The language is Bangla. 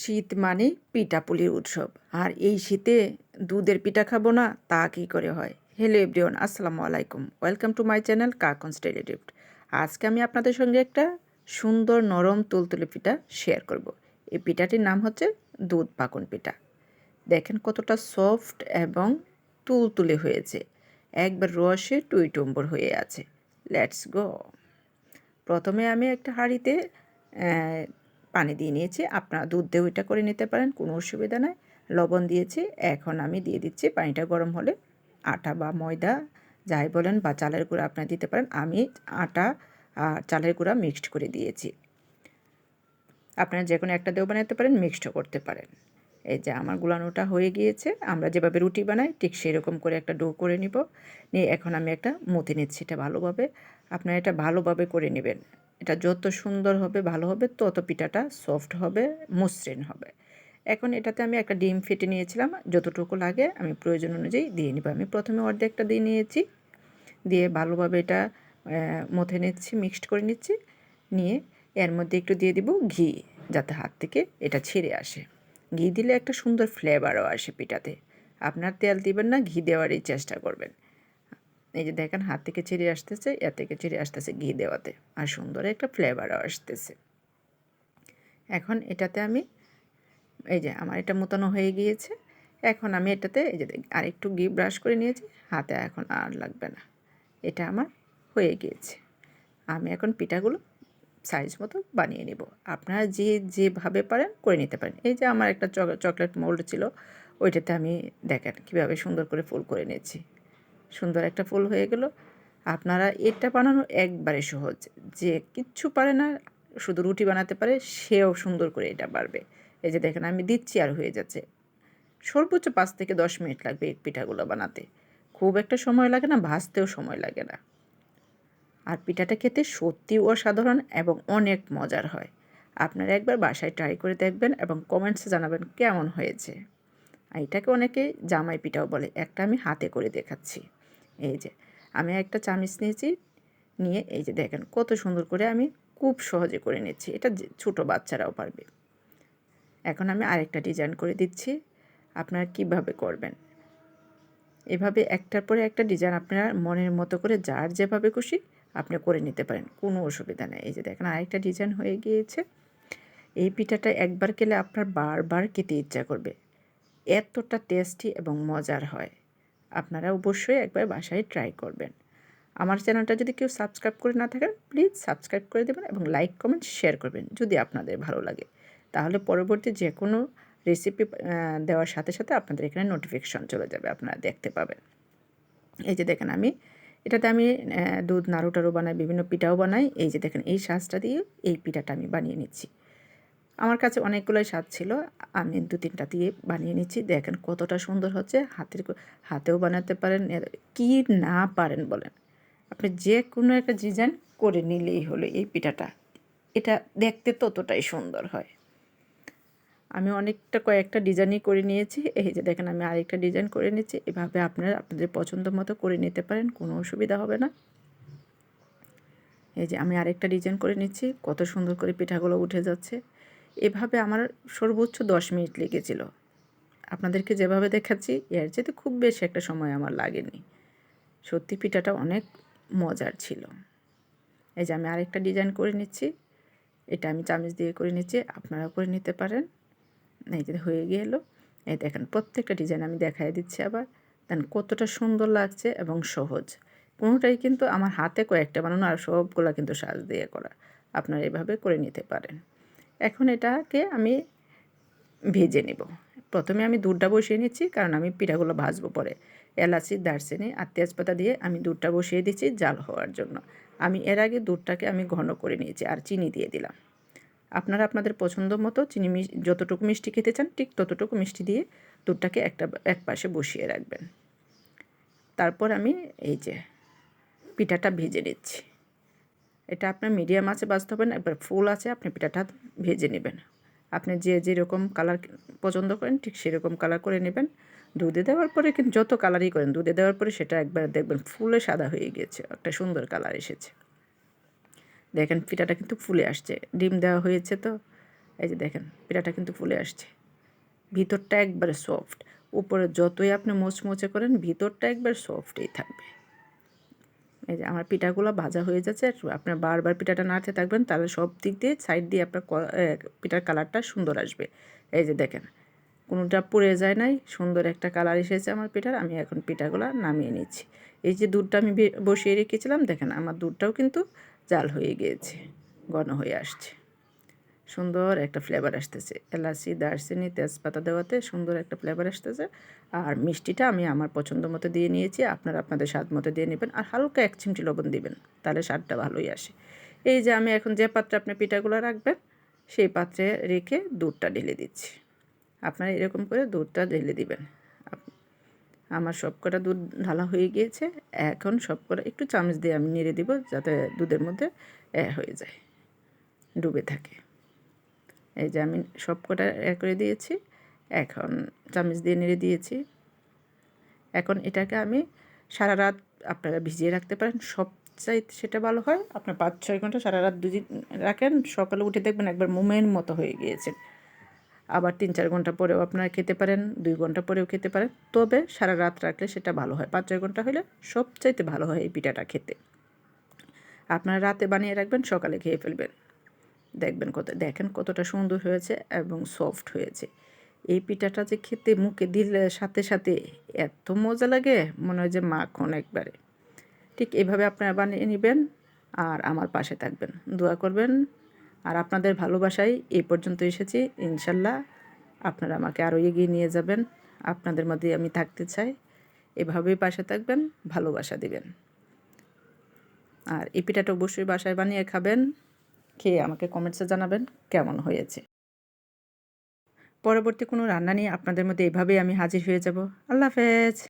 শীত মানে পিঠাপুলির উৎসব। আর এই শীতে দুধের পিঠা খাব না, তা কী করে হয়? হ্যালো এভরিওয়ান আসসালামু আলাইকুম। Welcome to my channel Kakon stylie আজকে আমি আপনাদের সঙ্গে একটা সুন্দর নরম তুলতুলে পিঠা শেয়ার করব। এই পিঠাটির নাম হচ্ছে দুধ পাকন পিঠা। দেখেন কতটা সফট এবং তুলতুলে হয়েছে। একবার রসে টুই টুম্বর হয়ে আছে। লেটস গো প্রথমে আমি একটা হাঁড়িতে পানি দিয়ে নিয়েছি। আপনারা দুধ দিয়ে ওইটা করে নিতে পারেন, কোনো অসুবিধা নাই। লবণ দিয়েছি, এখন আমি দিয়ে দিচ্ছি পানিটা গরম হলে। আটা বা ময়দা যাই বলেন বা চালের গুঁড়া আপনারা দিতে পারেন, আমি আটা আর চালের গুঁড়া মিক্সড করে দিয়েছি। আপনারা যে কোনো একটা দিয়েও বানাতে পারেন, মিক্সডও করতে পারেন। এই যে আমার গুলানোটা হয়ে গিয়েছে, আমরা যেভাবে রুটি বানাই, ঠিক সেরকম করে একটা ডো করে নিব। নিয়ে এখন আমি একটা মুথে নিচ্ছি এটা ভালোভাবে। আপনারা এটা ভালোভাবে করে নেবেন। এটা যত সুন্দর হবে, ভালো হবে, তত পিঠাটা সফট হবে, মসৃণ হবে। এখন এটাতে আমি একটা ডিম ফেটে নিয়েছিলাম, যতটুকু লাগে আমি প্রয়োজন অনুযায়ী দিয়ে নিব। আমি প্রথমে অর্ধেকটা দিয়ে নিয়েছি, দিয়ে ভালোভাবে এটা মথে নিচ্ছি মিক্সড করে নিচ্ছি। নিয়ে এর মধ্যে একটু দিয়ে দিব ঘি, যাতে হাত থেকে এটা ছেড়ে আসে। ঘি দিলে একটা সুন্দর ফ্লেভারও আসে পিঠাতে। আপনার তেল দিবেন না, ঘি দেওয়ারই চেষ্টা করবেন। এই যে দেখেন, হাত থেকে ছিঁড়ে আসতেছে, এর থেকে ছিঁড়ে আসতেছে ঘি দেওয়াতে। আর সুন্দর একটা ফ্লেভারও আসতেছে। এখন এটাতে আমি, এই যে আমার এটা মোতানো হয়ে গিয়েছে। এখন আমি এটাতে, এই যে আর একটু ঘি ব্রাশ করে নিয়েছি, হাতে এখন আর লাগবে না। এটা আমার হয়ে গিয়েছে। আমি এখন পিঠাগুলো সাইজ মতো বানিয়ে নেব। আপনারা যে, যেভাবে পারেন করে নিতে পারেন। এই যে আমার একটা চকলেট মোল্ড ছিল, ওইটাতে আমি দেখেন কীভাবে সুন্দর করে ফুল করে নিয়েছি। সুন্দর একটা ফুল হয়ে গেল। আপনারা এটা বানানো একবারে সহজ। যে কিচ্ছু পারে না, শুধু রুটি বানাতে পারে, সেও সুন্দর করে এটা পারবে এই যে দেখেন আমি দিচ্ছি আর হয়ে যাচ্ছে। সর্বোচ্চ পাঁচ থেকে দশ মিনিট লাগবে পিঠাগুলো বানাতে। খুব একটা সময় লাগে না, ভাজতেও সময় লাগে না। আর পিঠাটা খেতে সত্যি অসাধারণ এবং অনেক মজার হয়। আপনারা একবার বাসায় ট্রাই করে দেখবেন এবং কমেন্টসে জানাবেন কেমন হয়েছে। এটাকে অনেকে জামাই পিঠাও বলে, একটা আমি হাতে করে দেখাচ্ছি। এই যে, আমি একটা চামিচ নিয়েছি, নিয়ে এই যে দেখেন কত সুন্দর করে আমি খুব সহজে করে নিচ্ছি। এটা ছোটো বাচ্চারাও পারবে। এখন আমি আরেকটা ডিজাইন করে দিচ্ছি। আপনারা কীভাবে করবেন? এভাবে একটার পরে একটা ডিজাইন আপনার মনের মতো করে যার যেভাবে খুশি আপনি করে নিতে পারেন, কোনো অসুবিধা নেই। এই যে দেখেন, আরেকটা ডিজাইন হয়ে গিয়েছে। এই পিঠাটা একবার খেলে আপনার বারবার খেতে ইচ্ছা করবে। এতটা টেস্টি এবং মজার হয়। আপনারা অবশ্যই একবার বাসায় ট্রাই করবেন। আমার চ্যানেলটা যদি কেউ সাবস্ক্রাইব করে না থাকেন প্লিজ সাবস্ক্রাইব করে দেবেন এবং লাইক কমেন্ট শেয়ার করবেন যদি আপনাদের ভালো লাগে। তাহলে পরবর্তী যে কোনো রেসিপি দেওয়ার সাথে সাথে আপনাদের এখানে নোটিফিকেশন চলে যাবে, আপনারা দেখতে পাবেন। এই যে দেখেন, আমি এটাতে আমি দুধ নাড়ু টাড়ু বানাই, বিভিন্ন পিঠাও বানাই। এই যে দেখেন, এই সাজটা দিয়ে এই পিঠাটা আমি বানিয়ে নিচ্ছি। আমার কাছে অনেকগুলোই স্বাদ ছিল, আমি দু তিনটা দিয়ে বানিয়ে নিচ্ছি। দেখেন কতটা সুন্দর হচ্ছে, হাতের হাতেও বানাতে পারেন কি না পারেন বলেন। আপনি যে কোনো একটা ডিজাইন করে নিলেই হলো এই পিঠাটা। এটা দেখতে ততটাই সুন্দর হয়। আমি অনেকটা কয়েকটা ডিজাইনই করে নিয়েছি। এই যে দেখেন, আমি আরেকটা ডিজাইন করে নিচ্ছি। এভাবে আপনারা আপনাদের পছন্দ মতো করে নিতে পারেন, কোনো অসুবিধা হবে না। এই যে আমি আরেকটা ডিজাইন করে নিচ্ছি। কত সুন্দর করে পিঠাগুলো উঠে যাচ্ছে। এভাবে আমার সর্বোচ্চ দশ মিনিট লেগেছিল। আপনাদেরকে যেভাবে দেখাচ্ছি, এর যেতে খুব বেশি একটা সময় আমার লাগেনি। সত্যি পিঠাটা অনেক মজার ছিল। এই যে আমি আরেকটা ডিজাইন করে নিচ্ছি। এটা আমি চামিচ দিয়ে করে নিচ্ছি। আপনারা করে নিতে পারেন। এই যে হয়ে গেল। এই দেখেন, প্রত্যেকটা ডিজাইন আমি দেখাই দিচ্ছি আবার। দেন কতটা সুন্দর লাগছে এবং সহজ। কোনোটাই কিন্তু আমার হাতে কয়েকটা বানানো আর সবগুলো কিন্তু সাজ দিয়ে করা। আপনারা এভাবে করে নিতে পারেন। এখন এটাকে আমি ভেজে নেব। প্রথমে আমি দুধটা বসিয়ে নিচ্ছি, কারণ আমি পিঠাগুলো ভাজবো পরে। এলাচি, দারচিনি আর তেজপাতা দিয়ে আমি দুধটা বসিয়ে দিচ্ছি জাল হওয়ার জন্য। আমি এর আগে দুধটাকে আমি ঘন করে নিয়েছি আর চিনি দিয়ে দিলাম। আপনারা আপনাদের পছন্দ মতো চিনি যতটুকু মিষ্টি খেতে চান, ঠিক ততটুকু মিষ্টি দিয়ে দুধটাকে একটা এক পাশে বসিয়ে রাখবেন। তারপর আমি এই যে পিঠাটা ভেজে নিচ্ছি। এটা আপনার মিডিয়াম আছে বাজতে হবে না ফুল আছে, আপনি পিঠাটা ভেজে নেবেন। আপনি যে যেরকম কালার পছন্দ করেন, ঠিক সেরকম কালার করে নেবেন। দুধে দেওয়ার পরে কিন্তু যত কালারই করেন, দুধে দেওয়ার পরে সেটা একবার দেখবেন, ফুলে সাদা হয়ে গিয়েছে, একটা সুন্দর কালার এসেছে। দেখেন পিঠাটা কিন্তু ফুলে আসছে। ডিম দেওয়া হয়েছে তো। এই যে দেখেন, পিঠাটা কিন্তু ফুলে আসছে। ভিতরটা একবারে সফট উপরে যতই আপনি মোচমোচে করেন, ভিতরটা একবার সফটই থাকবে। এই যে আমার পিঠাগুলো ভাজা হয়ে যাচ্ছে। আপনার বারবার পিঠাটা নাড়তে থাকবেন, তাহলে সব দিক দিয়ে সাইড দিয়ে আপনার পিঠার কালারটা সুন্দর আসবে। এই যে দেখেন, কোনোটা পুড়ে যায় নাই, সুন্দর একটা কালার এসেছে আমার পিঠার। আমি এখন পিঠাগুলো নামিয়ে নিচ্ছি। এই যে দুধটা আমি বসিয়ে রেখেছিলাম, দেখেন আমার দুধটাও কিন্তু জাল হয়ে গিয়েছে ঘন হয়ে আসছে। সুন্দর একটা ফ্লেভার আসতেছে। এলাচি, দারচিনি, তেজপাতা দেওয়াতে সুন্দর একটা ফ্লেভার আসতেছে। আর মিষ্টিটা আমি আমার পছন্দ মতো দিয়ে নিয়েছি, আপনারা আপনাদের স্বাদ মতো দিয়ে নেবেন আর হালকা এক চিমটি লবণ দিবেন, তাহলে স্বাদটা ভালোই আসে। এই যে আমি এখন যে পাত্রে আপনি পিঠাগুলো রাখবেন, সেই পাত্রে রেখে দুধটা ঢেলে দিচ্ছি। আপনারা এরকম করে দুধটা ঢেলে দিবেন। আমার সবকটা দুধ ঢালা হয়ে গিয়েছে। এখন সবকটা একটু চামচ দিয়ে আমি নেড়ে দিব যাতে দুধের মধ্যে এ হয়ে যায়, ডুবে থাকে। এই যে আমি সবকটা এ করে দিয়েছি, এখন চামচ দিয়ে নেড়ে দিয়েছি। এখন এটাকে আমি সারা রাত আপনারা ভিজিয়ে রাখতে পারেন সব সবচাইতে সেটা ভালো হয়, আপনার পাঁচ ছয় ঘণ্টা সারা রাত দুদিন রাখেন, সকালে উঠে দেখবেন একবার মোমের মতো হয়ে গিয়েছে। আবার তিন চার ঘণ্টা পরেও আপনারা খেতে পারেন, দুই ঘণ্টা পরেও খেতে পারেন। তবে সারা রাত রাখলে সেটা ভালো হয়। পাঁচ ছয় ঘণ্টা হলে সবচাইতে ভালো হয় এই পিঠাটা খেতে। আপনারা রাতে বানিয়ে রাখবেন, সকালে খেয়ে ফেলবেন। দেখবেন কত, দেখেন কতটা সুন্দর হয়েছে এবং সফট হয়েছে। এই পিঠাটা যে খেতে মুখে দিলে সাথে সাথে এত মজা লাগে, মনে হয় যে মাখন একবারে। ঠিক এভাবে আপনারা বানিয়ে নেবেন আর আমার পাশে থাকবেন। দোয়া করবেন আর আপনাদের ভালোবাসাই এই পর্যন্ত এসেছি। ইনশাল্লাহ আপনারা আমাকে আরও এগিয়ে নিয়ে যাবেন। আপনাদের মধ্যে আমি থাকতে চাই। এভাবেই পাশে থাকবেন, ভালোবাসা দিবেন। আর এই পিঠাটা অবশ্যই বাসায় বানিয়ে খাবেন। খেয়ে আমাকে কমেন্টসে জানাবেন কেমন হয়েছে। পরবর্তী কোনো রান্না নিয়ে আপনাদের মধ্যে এভাবেই আমি হাজির হয়ে যাব। আল্লাহ হাফেজ।